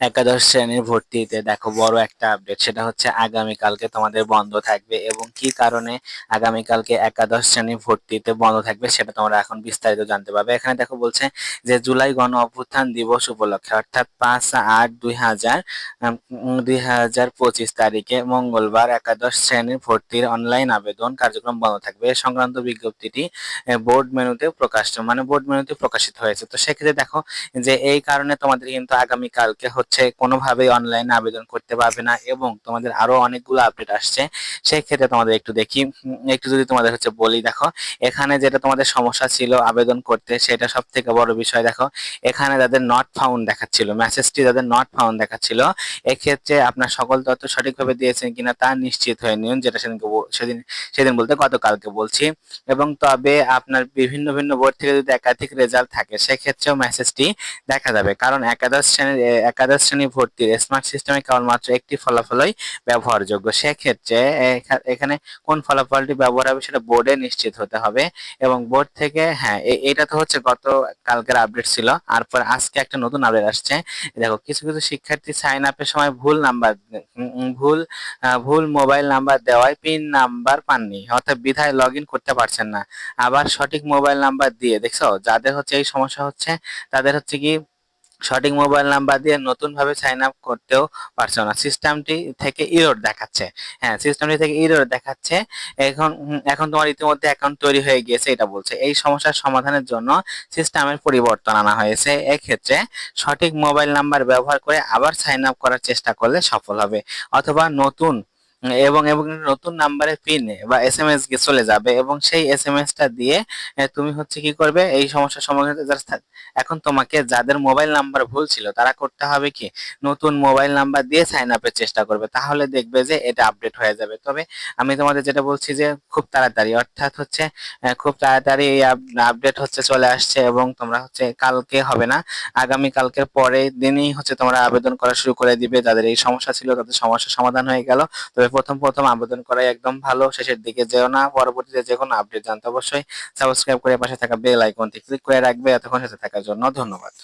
একাদশ শ্রেণির ভর্তিতে দেখো বড় একটা আপডেট সেটা হচ্ছে আগামীকালকে তোমাদের বন্ধ থাকবে এবং কি কারণে আগামীকালকে একাদশ শ্রেণির ভর্তিতে বন্ধ থাকবে সেটা তোমরা এখন বিস্তারিত জানতে পারবে। এখানে দেখো বলছে যে জুলাই গণ অভ্যুত্থান দিবস উপলক্ষে, অর্থাৎ পাঁচ আট দুই হাজার দুই হাজার পঁচিশ তারিখে মঙ্গলবার একাদশ শ্রেণির ভর্তির অনলাইন আবেদন কার্যক্রম বন্ধ থাকবে। এ সংক্রান্ত বিজ্ঞপ্তিটি বোর্ড মেনুতে প্রকাশ মানে বোর্ড মেনুতে প্রকাশিত হয়েছে। তো সেক্ষেত্রে দেখো যে এই কারণে তোমাদের কিন্তু আগামীকালকে হচ্ছে কোনোভাবেই অনলাইনে আবেদন করতে পারবে না এবং তোমাদের আরও অনেকগুলো আপডেট আসছে। সেই ক্ষেত্রে তোমাদের একটু দেখি। একটু যদি তোমাদের হচ্ছে বলি দেখো, এখানে যেটা তোমাদের সমস্যা ছিল আবেদন করতে, সেটা সব থেকে বড় বিষয় দেখো। এখানে তাদের নট ফাউন্ড দেখাচ্ছিল মেসেজটি তাদের নট ফাউন্ড দেখাচ্ছিল। এক্ষেত্রে আপনার সকল তথ্য সঠিকভাবে দিয়েছেন কিনা তা নিশ্চিত হয়ে নিন, যেটা সেদিনকে সেদিন সেদিন বলতে গতকালকে বলছি। এবং তবে আপনার বিভিন্ন, ভিন্ন বোর্ড থেকে যদি একাধিক রেজাল্ট থাকে, সেক্ষেত্রেও মেসেজটি দেখা যাবে। কারণ একাদশ শ্রেণির একাদশ শ্রেণি ভর্তির স্মার্ট সিস্টেমে কেবলমাত্র একটি ফলাফলই ব্যবহারযোগ্য। সেক্ষেত্রে এখানে কোন ফলাফলটি ব্যবহার হবে সেটা বোর্ডে নিশ্চিত হতে হবে এবং বোর্ড থেকে হ্যাঁ এটা তো হচ্ছে গত কালকের আপডেট ছিল। আর পর আজকে একটা নতুন আপডেট আসছে। দেখো, কিছু কিছু শিক্ষার্থী সাইন আপের সময় ভুল নাম্বার ভুল ভুল মোবাইল নাম্বার দেওয়ায় পিন নাম্বার পাননি, অর্থাৎ বিধায় লগ করতে পারছেন না। আবার সঠিক মোবাইল নাম্বার দিয়ে, দেখছ? যাদের হচ্ছে এই সমস্যা হচ্ছে, তাদের হচ্ছে কি সঠিক মোবাইল নাম্বার দিয়ে নতুন ভাবে সাইন আপ করতেও পারছ না। সিস্টেমটি থেকে ইরোর দেখাচ্ছে। হ্যাঁ সিস্টেমটি থেকে ইরোর দেখাচ্ছে। এখন এখন তোমার ইতিমধ্যে অ্যাকাউন্ট তৈরি হয়ে গিয়েছে, এটা বলছে। এই সমস্যার সমাধানের জন্য সিস্টেমের পরিবর্তন আনা হয়েছে। এক্ষেত্রে সঠিক মোবাইল নাম্বার ব্যবহার করে আবার সাইন আপ করার চেষ্টা করলে সফল হবে। অথবা নতুন এবং এবং নতুন নাম্বারে পিন বা এস এম এস চলে যাবে এবং সেই এস এম এস টা দিয়ে তুমি হচ্ছে কি করবে? এই সমস্যার সমাধান এখন তোমাকে যাদের মোবাইল নাম্বার ভুল ছিল, তারা করতে হবে কি? নতুন মোবাইল নাম্বার দিয়ে সাইন আপের চেষ্টা করবে। তাহলে দেখবে যে এটা আপডেট হয়ে যাবে। তবে আমি তোমাদের যেটা বলছি যে খুব তাড়াতাড়ি, অর্থাৎ হচ্ছে খুব তাড়াতাড়ি এই আপডেট হচ্ছে, চলে আসছে এবং তোমরা হচ্ছে কালকে হবে না। আগামী কালকের পরে দিনই হচ্ছে তোমরা আবেদন করা শুরু করে দিবে। যাদের এই সমস্যা ছিল, তাদের সমস্যার সমাধান হয়ে গেল। তবে প্রথম প্রথম আবেদন করাই একদম ভালো। শেষের দিকে যেও না, পরবর্তীতে যে কোনো আপডেট জানতে অবশ্যই সাবস্ক্রাইব করে পাশে থাকা বেল আইকনটি ক্লিক করে রাখবে। এতক্ষণ সাথে থাকার জন্য ধন্যবাদ।